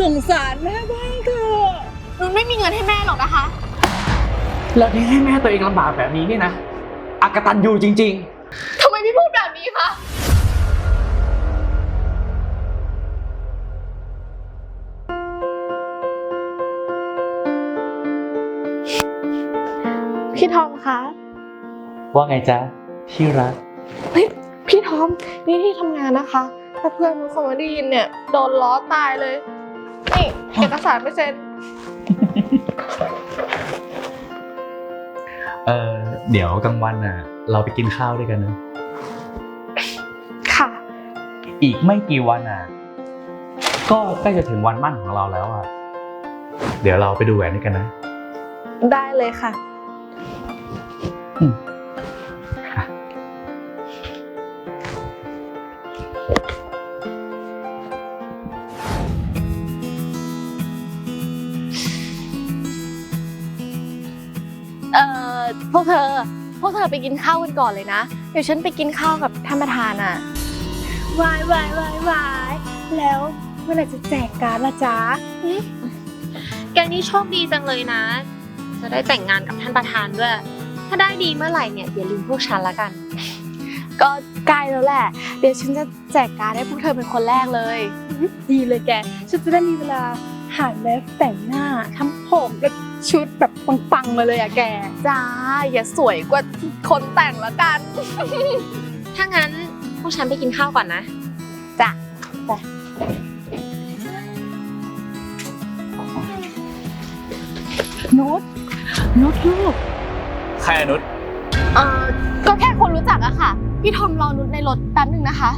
สงสารแม่บ้างเถอะนุชไม่มีเงินให้แม่หรอกนะคะแล้วที่ให้แม่ตัวเองลำบากแบบนี้เนี่ยนะอากตันยูจริง ทำไมพี่พูดแบบนี้คะ พี่ทอมคะ ๆ ว่าไงจ๊ะที่รักเฮ้ยพี่ทอม นี่ที่ทำงานนะคะ ถ้าเพื่อนทุกคนมาได้ยินเนี่ย โดนล้อตายเลย นี่เอกสารไปเซ็น เออเดี๋ยวกลางวันน่ะ เราไปกินข้าวด้วยกันนะ ค่ะ อีกไม่กี่วันอะ ก็ใกล้จะถึงวันมั่นของเราแล้วอะ เดี๋ยวเราไปดูแหวนด้วยกันนะ ได้เลยค่ะ ไปกินข้าวกันก่อนเลยนะ เดี๋ยวฉันไปกินข้าวกับท่านประธานอะวายวายวายวายแล้วเมื่อไหร่จะแจกการ์ดละจ๊ะแกนี่โชคดีจังเลยนะ จะได้แต่งงานกับท่านประธานด้วย ถ้าได้ดีเมื่อไหร่เนี่ยอย่าลืมพวกฉันละกัน ก็ใกล้แล้วแหละ เดี๋ยวฉันจะแจกการ์ดให้พวกเธอเป็นคนแรกเลย ดีเลยแก ฉันจะได้มีเวลาหาเล็บแต่งหน้าทำผมและ ชุดแบบปังๆมาเลยอะแก จ้า อย่าสวยกว่าคนแต่งแล้วกัน ถ้างั้นพวกฉันไปกินข้าวก่อนนะนุชนุชลูกใครอนุชเอ่อก็แค่คนรู้จักอะค่ะ พี่ทอมรอนุชในรถแป๊บนึงนะคะ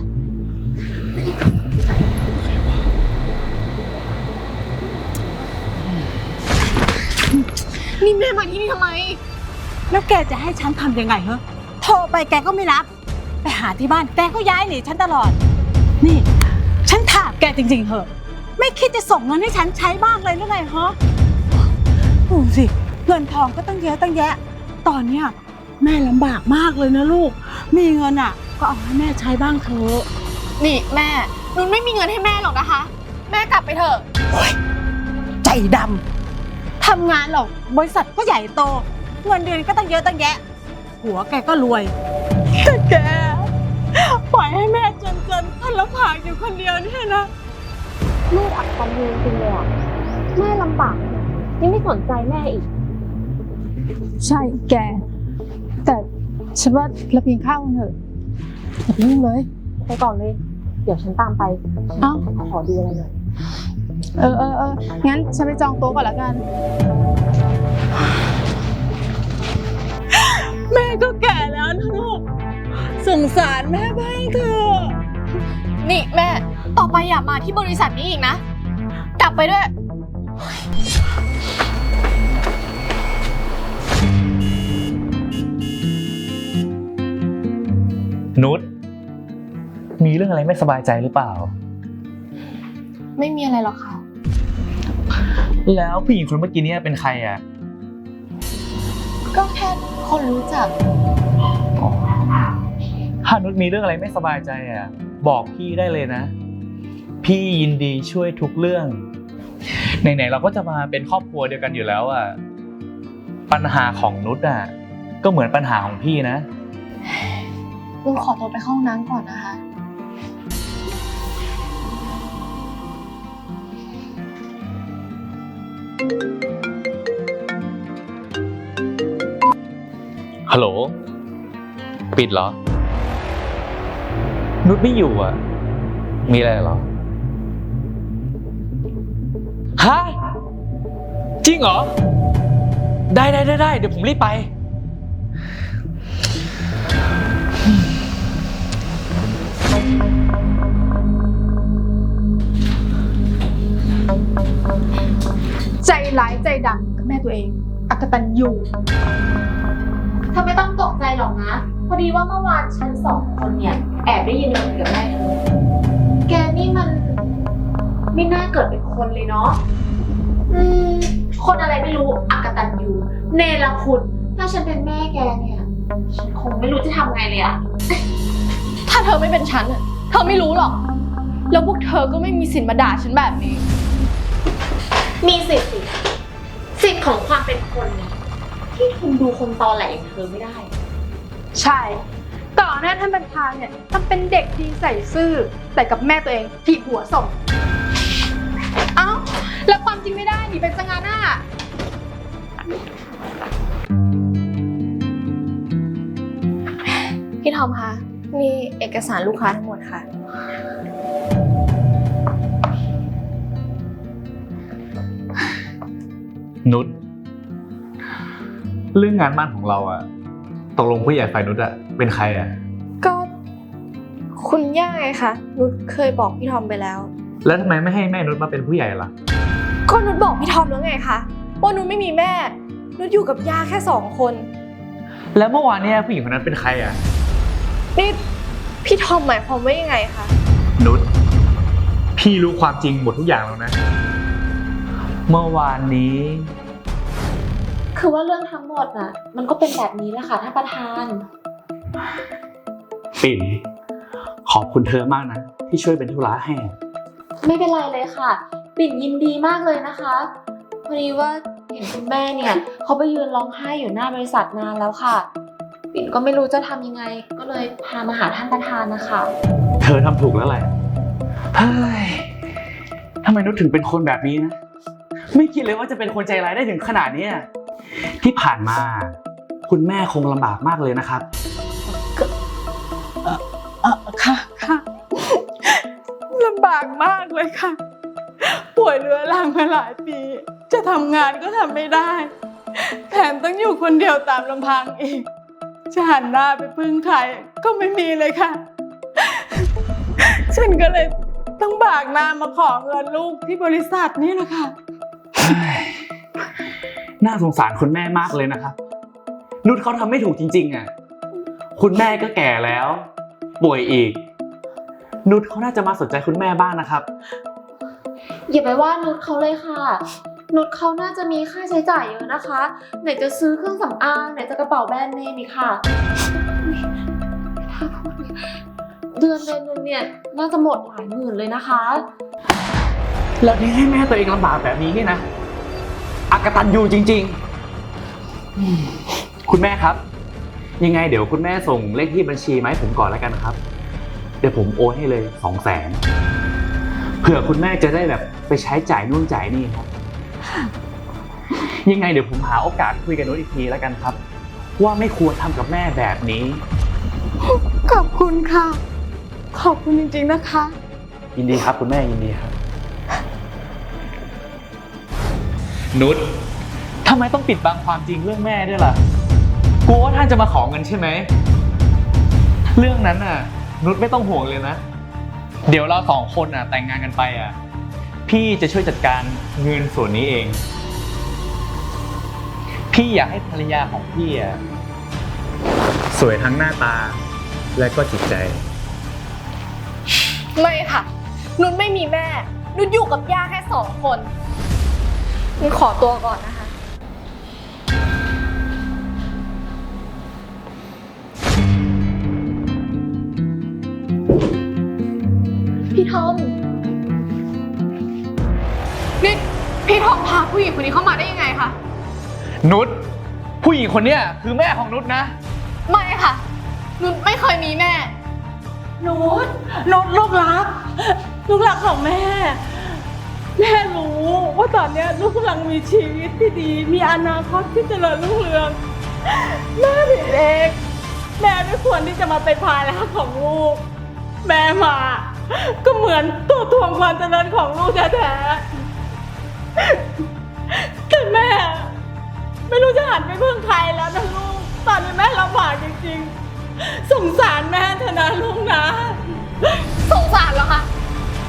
นี่แม่มาที่นี่ทำไม แล้วแกจะให้ฉันทำยังไงเหรอโทรไปแกก็ไม่รับ ไปหาที่บ้านแกก็ย้ายหนีฉันตลอด นี่ ฉันถามแกจริงๆเหอะ ไม่คิดจะส่งเงินให้ฉันใช้บ้างเลยหรือไงฮะดูสิเงินทองก็ตั้งเยอะตั้งแยะ ตอนเนี้ยแม่ลำบากมากเลยนะลูก มีเงินอะ ก็เอาให้แม่ใช้บ้างเถอะนี่แม่นุชไม่มีเงินให้แม่หรอกนะคะ แม่กลับไปเถอะ ใจดำ ทำงานหรอก บริษัทก็ใหญ่โต เงินเดือนก็ตั้งเยอะตั้งแยะ หัวแกก็รวยแต่แก ปล่อยให้แม่จนจนคนละผากอยู่คนเดียวเนี่ยนะแม่อักตันยูจริงเลยอะ แม่ลำบากเนี่ยยังไม่สนใจแม่อีก ใช่แก แต่ฉันว่าเรากินข้าวกันเถอะอย่าไปยุ่งเลย ไปก่อนเลย เดี๋ยวฉันตามไป เอ้า ขอดูอะไรหน่อย เออเออเอองั้นฉันไปจองโต๊ะก่อนละกัน แม่ก็แก่แล้วนะลูกสงสารแม่บ้างเถอะนี่แม่ ต่อไปอย่ามาที่บริษัทนี้อีกนะ กลับไปด้วย นุชมีเรื่องอะไรไม่สบายใจหรือเปล่า ไม่มีอะไรหรอกค่ะ แล้วผู้หญิงคนเมื่อกี้เนี่ยเป็นใครอะ ก็แค่คนรู้จัก ถ้านุชมีเรื่องอะไรไม่สบายใจอะ บอกพี่ได้เลยนะ พี่ยินดีช่วยทุกเรื่อง ไหนๆเราก็จะมาเป็นครอบครัวเดียวกันอยู่แล้วอะ ปัญหาของนุชอะ ก็เหมือนปัญหาของพี่นะ ลุงขอตัวไปเข้าห้องน้ำก่อนนะคะ ฮัลโหล ปิดเหรอ นุชไม่อยู่อะ มีอะไรเหรอ ฮะ จริงเหรอ ได้ได้ได้ได้เดี๋ยวผมรีบไป ใจร้ายใจดำกับแม่ตัวเอง อักตันยู เธอไม่ต้องตกใจหรอกนะ พอดีว่าเมื่อวานฉันสองคนเนี่ยแอบได้ยินคุยกับแม่เธอแกนี่มันไม่น่าเกิดเป็นคนเลยเนาะอืมคนอะไรไม่รู้อักตันยูเนรคุณ ถ้าฉันเป็นแม่แกเนี่ย ฉันคงไม่รู้จะทำไงเลยอะถ้าเธอไม่เป็นฉันอะเธอไม่รู้หรอก แล้วพวกเธอก็ไม่มีสิทธิ์มาด่าฉันแบบนี้ มีสิทธิ์สิ สิทธิ์ของความเป็นคนไง ที่ทนดูคนตอแหลอย่างเธอไม่ได้ ใช่ ก่อนหน้าท่านประธานเนี่ยทำเป็นเด็กดีใส่ซื่อ แต่กับแม่ตัวเองถีบหัวส่ง เอ้า แล้วความจริงไม่ได้หนีเป็นสง่าหน้า พี่ทอมคะนี่เอกสารลูกค้าทั้งหมดค่ะ นุช เรื่องงานบ้านของเราอะตกลงผู้ใหญ่ฝ่ายนุชอะเป็นใครอะก็คุณย่าไงคะนุชเคยบอกพี่ทอมไปแล้ว แล้วทำไมไม่ให้แม่นุชมาเป็นผู้ใหญ่ล่ะ ก็นุชบอกพี่ทอมแล้วไงคะว่านุชไม่มีแม่ นุชอยู่กับย่าแค่สองคน แล้วเมื่อวานเนี่ยผู้หญิงคนนั้นเป็นใครอะนี่พี่ทอมหมายความว่ายังไงคะนุชพี่รู้ความจริงหมดทุกอย่างแล้วนะ เมื่อวานนี้ คือว่าเรื่องทั้งหมดน่ะ มันก็เป็นแบบนี้แหละค่ะท่านประธาน ปิ่น ขอบคุณเธอมากนะ ที่ช่วยเป็นธุระให้ ไม่เป็นไรเลยค่ะ ปิ่นยินดีมากเลยนะคะพอดีว่าเห็นคุณแม่เนี่ยเขาไปยืนร้องไห้อยู่หน้าบริษัทนานแล้วค่ะ ปิ่นก็ไม่รู้จะทำยังไง ก็เลยพามาหาท่านประธานนะคะเธอทำถูกแล้วแหละเฮ้ยทำไมนุชถึงเป็นคนแบบนี้นะ ไม่คิดเลยว่าจะเป็นคนใจร้ายได้ถึงขนาดเนี้ย ที่ผ่านมา คุณแม่คงลำบากมากเลยนะครับ เออค่ะค่ะลำบากมากเลยค่ะ ป่วยเรื้อรังมาหลายปี จะทำงานก็ทำไม่ได้ แถมต้องอยู่คนเดียวตามลำพังอีก จะหันหน้าไปพึ่งใครก็ไม่มีเลยค่ะ ฉันก็เลยต้องบากหน้ามาขอเงินลูกที่บริษัทนี่แหละค่ะ น่าสงสารคุณแม่มากเลยนะครับนุชเขาทำไม่ถูกจริง ๆอะคุณแม่ก็แก่แล้ว ป่วยอีก นุชเขาน่าจะมาสนใจคุณแม่บ้างนะครับ อย่าไปว่านุชเขาเลยค่ะ นุชเขาน่าจะมีค่าใช้จ่ายเยอะนะคะ ไหนจะซื้อเครื่องสำอางไหนจะกระเป๋าแบรนด์เนมอีกค่ะเดือนเดือนนึงเนี่ยน่าจะหมดหลายหมื่นเลยนะคะ แล้วที่ให้แม่ตัวเองลำบากแบบนี้นี่นะอา กตันอยู่จริงๆอืมคุณแม่ครับ ยังไงเดี๋ยวคุณแม่ส่งเลขที่บัญชีมาให้ผมก่อนแล้วกันครับ เดี๋ยวผมโอนให้เลยสองแสนเผื่อคุณแม่จะได้แบบไปใช้จ่ายนู่นจ่ายนี่ครับ ยังไงเดี๋ยวผมหาโอกาสคุยกับนุชอีกทีแล้วกันครับ ว่าไม่ควรทำกับแม่แบบนี้ ขอบคุณค่ะ ขอบคุณจริงๆนะคะ ยินดีครับคุณแม่ยินดีครับ นุชทำไมต้องปิดบังความจริงเรื่องแม่ด้วยล่ะกลัวว่าท่านจะมาขอเงินใช่ไหม เรื่องนั้นน่ะ นุชไม่ต้องห่วงเลยนะ เดี๋ยวเราสองคนน่ะแต่งงานกันไปอะ พี่จะช่วยจัดการเงินส่วนนี้เอง พี่อยากให้ภรรยาของพี่อะสวยทั้งหน้าตาและก็จิตใจ ไม่ค่ะ นุชไม่มีแม่ นุชอยู่กับย่าแค่สองคน นุชขอตัวก่อนนะคะ พี่ทอมนี่พี่ทอมพาผู้หญิงคนนี้เข้ามาได้ยังไงคะ นุชผู้หญิงคนเนี้ยคือแม่ของนุชนะ ไม่ค่ะ นุชไม่เคยมีแม่ นุชนุชลูกรัก ลูกรักของแม่ แม่รู้ว่าตอนเนี้ยลูกกำลังมีชีวิตที่ดี มีอนาคตที่เจริญรุ่งเรืองแม่ผิดเองแม่ไม่ควรที่จะมาเป็นภาระของลูก แม่มา ก็เหมือนตัวทวงความเจริญของลูกแท้ๆแต่แม่ ไม่รู้จะหันไปพึ่งใครแล้วนะลูก ตอนนี้แม่ลำบากจริงๆ สงสารแม่เถอะนะลูกนะ สงสารเหรอคะ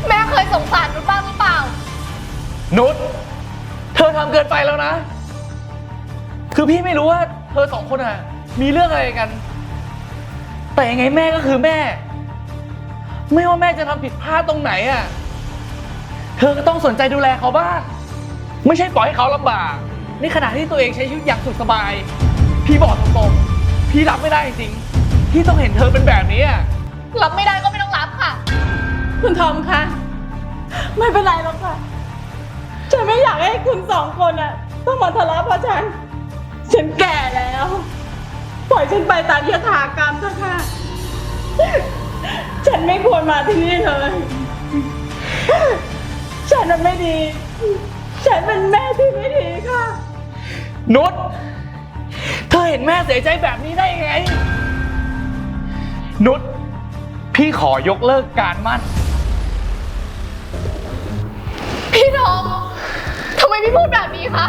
แม่เคยสงสารนุชบ้างหรือเปล่า นุชเธอทำเกินไปแล้วนะ คือพี่ไม่รู้ว่า เธอสองคนอะ มีเรื่องอะไรกัน แต่ยังไงแม่ก็คือแม่ ไม่ว่าแม่จะทำผิดพลาดตรงไหนอะ เธอก็ต้องสนใจดูแลเขาบ้าง ไม่ใช่ปล่อยให้เขาลำบาก ในขณะที่ตัวเองใช้ชีวิตอย่างสุขสบาย พี่บอกตรงๆ พี่รับไม่ได้จริงๆที่ต้องเห็นเธอเป็นแบบนี้อะ รับไม่ได้ก็ไม่ต้องรับค่ะ คุณทอมคะ ไม่เป็นไรหรอกค่ะ ฉันไม่อยากให้ให้คุณสองคนอะต้องมาทะเลาะเพราะฉัน ฉันแก่แล้ว ปล่อยฉันไปตามยถากรรมเถอะค่ะ ฉันไม่ควรมาที่นี่เลย ฉันน่ะไม่ดี ฉันเป็นแม่ที่ไม่ดีค่ะ นุชเธอเห็นแม่เสียใจแบบนี้ได้ยังไง นุชพี่ขอยกเลิกการมั่น พี่ทอม คะ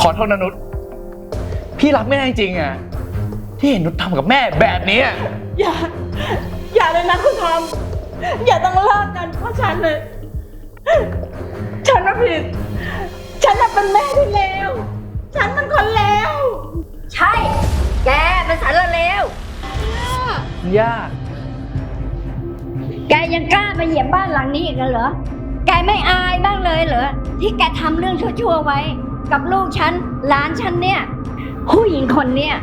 ขอโทษนะนุชพี่รับไม่ได้จริงอะที่เห็นนุชทำกับแม่แบบนี้อะอย่า อย่าเลยนะคุณทอมอย่าต้องเลิกกันเพราะฉันเลย ฉันน่ะผิด ฉันน่ะเป็นแม่ที่เลว ฉันเป็นคนเลว ใช่ แกเป็นสารเลวย่าแกยังกล้ามาเหยียบบ้านหลังนี้อีกเหรอ แกไม่อายบ้างเลยเหรอที่แกทำเรื่องชั่วๆไว้ กับลูกฉันหลานฉันเนี่ยผู้หญิงคนเนี้ย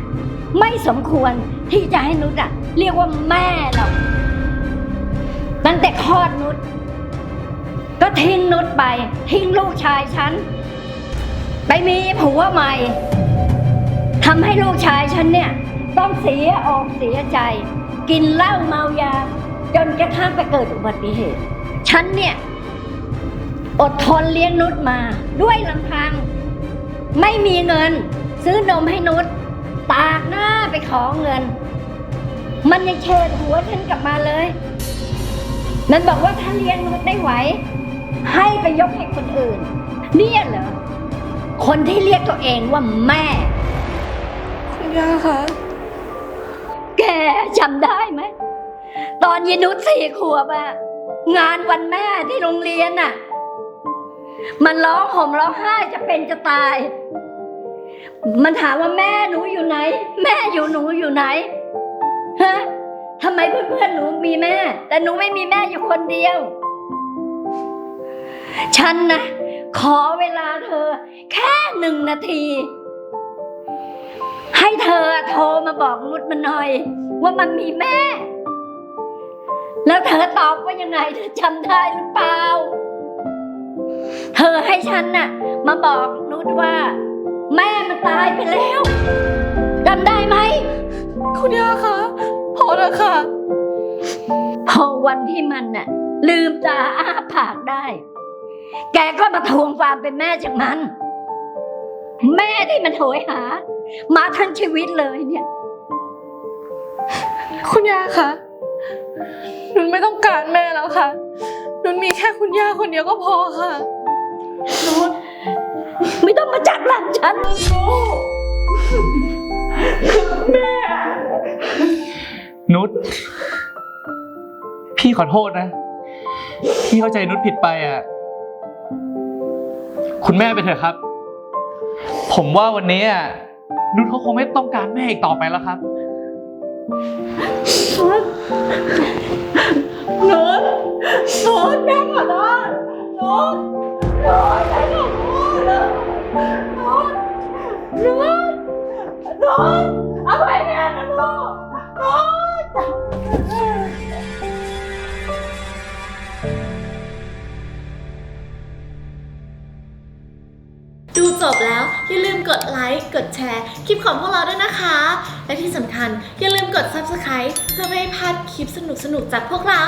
ไม่สมควรที่จะให้นุชอะเรียกว่าแม่หรอกตั้งแต่คลอดนุชก็ทิ้งนุชไป ทิ้งลูกชายฉัน ไปมีผัวใหม่ทำให้ลูกชายฉันเนี่ยต้องเสียออกเสียใจ กินเหล้าเมายา จนกระทั่งไปเกิดอุบัติเหตุ ฉันเนี่ย อดทนเลี้ยงนุชมา ด้วยลำพัง ไม่มีเงิน ซื้อนมให้นุชตากหน้าไปขอเงิน มันยังเชิดหัวฉันกลับมาเลย มันบอกว่าถ้าเลี้ยงนุชได้ไหว ให้ไปยกให้คนอื่น เนี่ยเหรอ คนที่เรียกตัวเองว่าแม่ คุณย่าคะแกจำได้ไหม ตอนยายนุชสี่ขวบอะงานวันแม่ที่โรงเรียนอะ มันร้องห่มร้องไห้จะเป็นจะตาย มันถามว่าแม่หนูอยู่ไหน แม่อยู่หนูอยู่ไหนฮะทำไมเพื่อนๆหนูมีแม่ แต่หนูไม่มีแม่อยู่คนเดียว ฉันนะขอเวลาเธอ แค่หนึ่งนาที ให้เธอโทรมาบอกนุชมันหน่อย ว่ามันมีแม่ แล้วเธอตอบว่ายังไงเธอจำได้หรือเปล่า เธอให้ฉันน่ะ มาบอกนุชว่า แม่มันตายไปแล้วจำได้ไหม คุณย่าคะพอแล้วค่ะ พอวันที่มันน่ะ ลืมตาอ้าปากได้ แกก็มาทวงความเป็นแม่จากมัน แม่ที่มันโหยหา มาทั้งชีวิตเลยเนี่ย คุณย่าคะนุนไม่ต้องการแม่แล้วค่ะนุนมีแค่คุณย่าคนเดียวก็พอค่ะ ไม่ต้องมาจับหลังฉัน นุชพี่ขอโทษนะ พี่เข้าใจนุชผิดไปอะ คุณแม่ไปเถอะครับ ผมว่าวันนี้อะนุชเขาคงไม่ต้องการแม่อีกต่อไปแล้วครับโน้ตโน้ตแม่ขอโทษโน้ต โน้ตแม่ขอโทษนะโน้ตโน้ตโน้ตเอาไปแม่นะโน้ตโน้ตดูจบแล้ว อย่าลืมกดไลค์ กดแชร์ คลิปของพวกเราด้วยนะคะ และที่สำคัญอย่าลืมกด Subscribe เพื่อไม่ให้พลาดคลิปสนุกๆจากพวกเรา